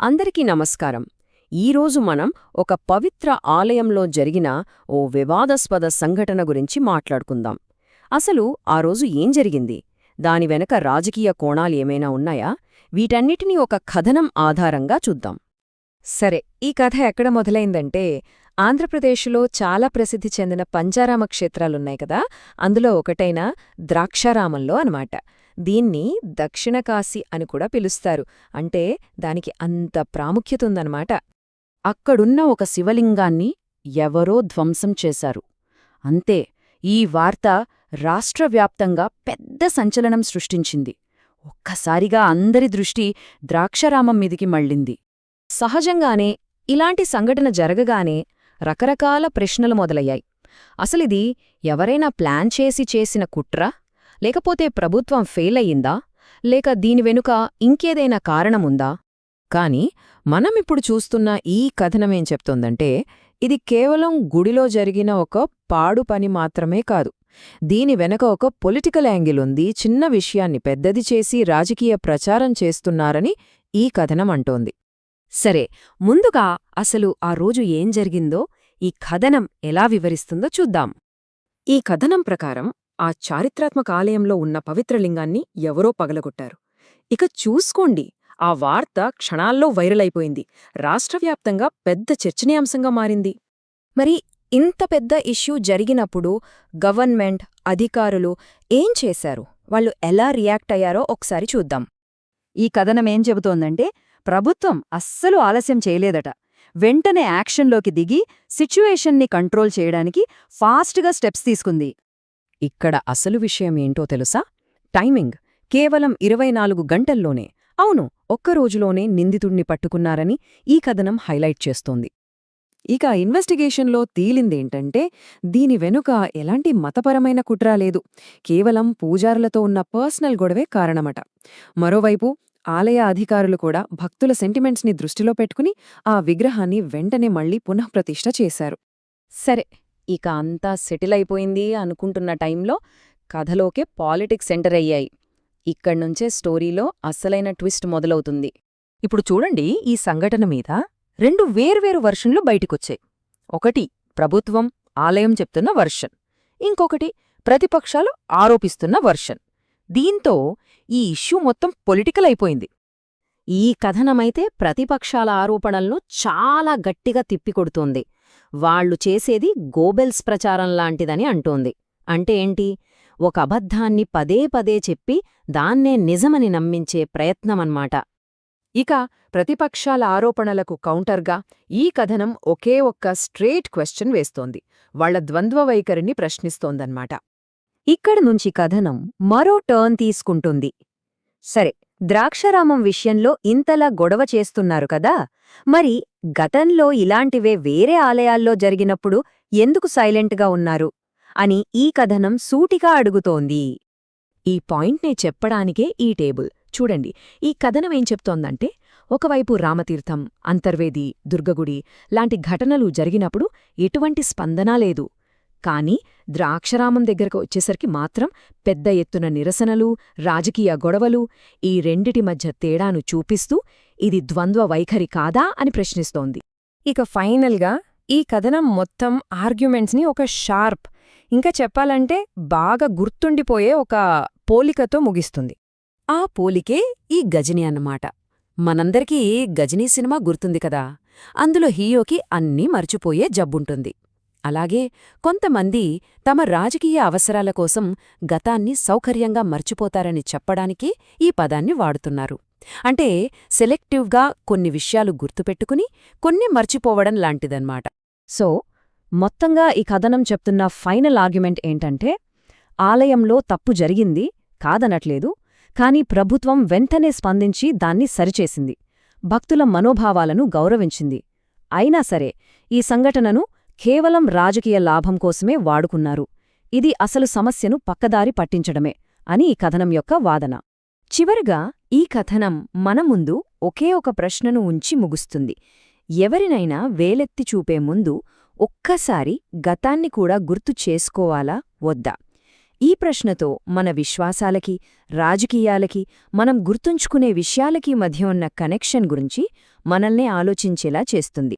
అందరికీ నమస్కారం. ఈరోజు మనం ఒక పవిత్ర ఆలయంలో జరిగిన ఓ వివాదాస్పద సంఘటన గురించి మాట్లాడుకుందాం. అసలు ఆ రోజు ఏం జరిగింది? దాని వెనక రాజకీయ కోణాలు ఏమైనా ఉన్నాయా? వీటన్నిటినీ ఒక కథనం ఆధారంగా చూద్దాం. సరే ఈ కథ ఎక్కడ మొదలైందంటే ఆంధ్రప్రదేశ్లో చాలా ప్రసిద్ధి చెందిన పంచారామ క్షేత్రాలున్నాయి కదా? అందులో ఒకటైన ద్రాక్షారామంలో అనమాట దీన్ని దక్షిణ కాశీ అని కూడా పిలుస్తారు. అంటే దానికి అంత ప్రాముఖ్యత ఉందన్నమాట అక్కడున్న ఒక శివలింగాన్ని ఎవరో ధ్వంసం చేశారు. అంతే ఈ వార్త రాష్ట్రవ్యాప్తంగా పెద్ద సంచలనం సృష్టించింది. ఒక్కసారిగా అందరి దృష్టి ద్రాక్షరామం మీదికి మళ్ళింది. సహజంగానే ఇలాంటి సంఘటన జరగగానే రకరకాల ప్రశ్నలు మొదలయ్యాయి. అసలిది ఎవరైనా ప్లాన్ చేసి చేసిన కుట్రా? లేకపోతే ప్రభుత్వం ఫెయిల్ అయ్యిందా లేక దీని వెనుక ఇంకేదైనా కారణముందా? కాని మనమిప్పుడు చూస్తున్న ఈ కథనమేం చెప్తోందంటే ఇది కేవలం గుడిలో జరిగిన ఒక పాడు పని మాత్రమే కాదు. దీని వెనక ఒక పొలిటికల్ యాంగిల్ ఉంది చిన్న విషయాన్ని పెద్దది చేసి రాజకీయ ప్రచారం చేస్తున్నారని ఈ కథనం అంటోంది సరే ముందుగా అసలు ఆ రోజు ఏం జరిగిందో ఈ కథనం ఎలా వివరిస్తుందో చూద్దాం. ఈ కథనం ప్రకారం ఆ చారిత్రాత్మక ఆలయంలో ఉన్న పవిత్రలింగాన్ని ఎవరో పగలగొట్టారు. ఇక చూసుకోండి ఆ వార్త క్షణాల్లో వైరల్ అయిపోయింది రాష్ట్రవ్యాప్తంగా పెద్ద చర్చనీయాంశంగా మారింది. మరి ఇంత పెద్ద ఇష్యూ జరిగినప్పుడు గవర్నమెంట్ అధికారులు ఏం చేశారు? వాళ్ళు ఎలా రియాక్ట్ అయ్యారో ఒకసారి చూద్దాం. ఈ కథనమేం చెబుతోందంటే ప్రభుత్వం అస్సలు ఆలస్యం చేయలేదట. వెంటనే యాక్షన్లోకి దిగి సిచ్యువేషన్ని కంట్రోల్ చేయడానికి ఫాస్ట్గా స్టెప్స్ తీసుకుంది. ఇక్కడ అసలు విషయం ఏంటో తెలుసా? టైమింగ్ కేవలం ఇరవై నాలుగు గంటల్లోనే. అవును ఒక్కరోజులోనే నిందితుణ్ణి పట్టుకున్నారని ఈ కథనం హైలైట్ చేస్తోంది. ఇక ఇన్వెస్టిగేషన్లో తేలిందేంటంటే దీని వెనుక ఎలాంటి మతపరమైన కుట్ర లేదు. కేవలం పూజారులతో ఉన్న పర్సనల్ గొడవే కారణమట. మరోవైపు ఆలయ అధికారులు కూడా భక్తుల సెంటిమెంట్స్ని దృష్టిలో పెట్టుకుని ఆ విగ్రహాన్ని వెంటనే మళ్ళీ పునఃప్రతిష్ఠ చేశారు. సరే ఇక అంతా సెటిల్ అయిపోయింది అనుకుంటున్న టైంలో కథలోకే పాలిటిక్స్ ఎంటర్ అయ్యాయి. ఇక్కడ్నుంచే స్టోరీలో అస్సలైన ట్విస్ట్ మొదలవుతుంది. ఇప్పుడు చూడండి ఈ సంఘటన మీద రెండు వేర్వేరు వర్షన్లు బయటికొచ్చాయి. ఒకటి ప్రభుత్వం ఆలయం చెప్తున్న వర్షన్. ఇంకొకటి ప్రతిపక్షాలు ఆరోపిస్తున్న వర్షన్. దీంతో ఈ ఇష్యూ మొత్తం పొలిటికల్ అయిపోయింది. ఈ కథనమైతే ప్రతిపక్షాల ఆరోపణలను చాలా గట్టిగా తిప్పికొడుతోంది. వాళ్ళు చేసేది గోబెల్స్ ప్రచారం లాంటిదని అంటోంది. అంటే ఏంటి? ఒక అబద్ధాన్ని పదే పదే చెప్పి దాన్నే నిజమని నమ్మించే ప్రయత్నమన్మాట. ఇక ప్రతిపక్షాల ఆరోపణలకు కౌంటర్గా ఈ కథనం ఒకే ఒక్క స్ట్రేట్ క్వశ్చన్ వేస్తోంది. వాళ్ళ ద్వంద్వ వైఖరిని ప్రశ్నిస్తోందన్నమాట ఇక్కడ నుంచి కథనం మరో టర్న్ తీసుకుంటుంది. సరే ద్రాక్షారామం విషయంలో ఇంతలా గొడవ చేస్తున్నారు కదా? మరి గతంలో ఇలాంటివే వేరే ఆలయాల్లో జరిగినప్పుడు ఎందుకు సైలెంట్గా ఉన్నారు? అని ఈ కథనం సూటిగా అడుగుతోంది. ఈ పాయింట్నే చెప్పడానికే ఈ టేబుల్. చూడండి ఈ కథనమేం చెప్తోందంటే ఒకవైపు రామతీర్థం అంతర్వేది దుర్గగుడి లాంటి ఘటనలు జరిగినప్పుడు ఎటువంటి స్పందన లేదు. కాని ద్రాక్షరామం దగ్గరకు వచ్చేసరికి మాత్రం పెద్ద ఎత్తున నిరసనలు రాజకీయ గొడవలు ఈ రెండిటి మధ్య తేడాను చూపిస్తూ ఇది ద్వంద్వ వైఖరి కాదా అని ప్రశ్నిస్తోంది. ఇక ఫైనల్గా ఈ కథనం మొత్తం ఆర్గ్యుమెంట్స్ని ఒక షార్ప్ ఇంకా చెప్పాలంటే బాగా గుర్తుండిపోయే ఒక పోలికతో ముగిస్తుంది. ఆ పోలికే ఈ గజని అన్నమాట. మనందరికీ గజనీ సినిమా గుర్తుంది కదా? అందులో హీరోకి అన్నీ మర్చిపోయే జబ్బుంటుంది. అలాగే కొంతమంది తమ రాజకీయ అవసరాల కోసం గతాన్ని సౌకర్యంగా మర్చిపోతారని చెప్పడానికి ఈ పదాన్ని వాడుతున్నారు. అంటే సెలెక్టివ్గా కొన్ని విషయాలు గుర్తుపెట్టుకుని కొన్ని మర్చిపోవడం లాంటిదన్నమాట. సో మొత్తంగా ఈ కథనం చెప్తున్న ఫైనల్ ఆర్గ్యుమెంట్ ఏంటంటే ఆలయంలో తప్పు జరిగింది కాదనట్లేదు కాని ప్రభుత్వం వెంటనే స్పందించి దాన్ని సరిచేసింది. భక్తుల మనోభావాలను గౌరవించింది. అయినా సరే ఈ సంఘటనను కేవలం రాజకీయ లాభం కోసమే వాడుకున్నారు. ఇది అసలు సమస్యను పక్కదారి పట్టించడమే అని ఈ కథనం యొక్క వాదన. చివరిగా ఈ కథనం మన ముందు ఒకే ఒక ప్రశ్నను ఉంచి ముగుస్తుంది. ఎవరినైనా వేలెత్తి చూపే ముందు ఒక్కసారి గతాన్ని కూడా గుర్తు చేసుకోవాలా? వద్దా? ఈ ప్రశ్నతో మన విశ్వాసాలకి రాజకీయాలకి మనం గుర్తుంచుకునే విషయాలకి మధ్య ఉన్న కనెక్షన్ గురించి మనల్నే ఆలోచించేలా చేస్తుంది.